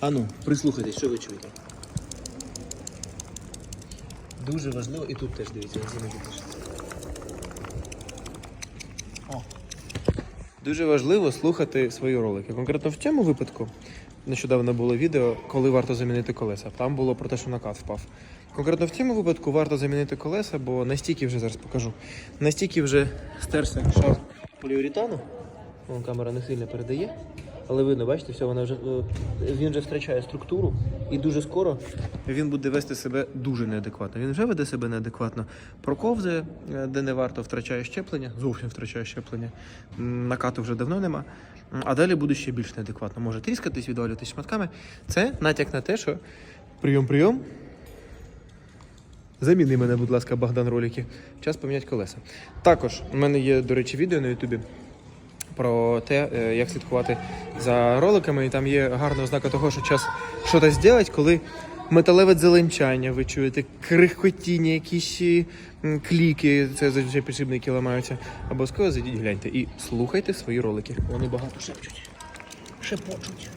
Ану, прислухайтесь, що ви чуєте. Дуже важливо, і тут теж дивіться, як. О. Дуже важливо слухати свої ролики. Конкретно в цьому випадку нещодавно було відео, коли варто замінити колеса. Там було про те, що накат впав. Конкретно в цьому випадку варто замінити колеса, бо настільки вже зараз покажу. Настільки вже стерся шар поліуретану. Вон камера не сильно передає. Але видно, бачите, все, вона вже, е, він вже втрачає структуру, і дуже скоро він буде вести себе дуже неадекватно. Він вже веде себе неадекватно. Проковзує, е, де не варто, втрачає щеплення, зовсім втрачає щеплення. Накату вже давно нема. А далі буде ще більш неадекватно. Може тріскатись, відвалюватись шматками. Це натяк на те, що прийом, прийом. Заміни мене, будь ласка, Богдан ролики. Час поміняти колеса. Також у мене є, до речі, відео на Ютубі про те, е, як слідкувати за роликами. І там є гарна ознака того, що час щось зробити, коли металеве дзеленчання, ви чуєте, крихкотіння, якісь е, кліки, це зазвичай підшипники ламаються. Обов'язково зайдіть, гляньте і слухайте свої ролики. Вони багато шепчуть. Шепочуть.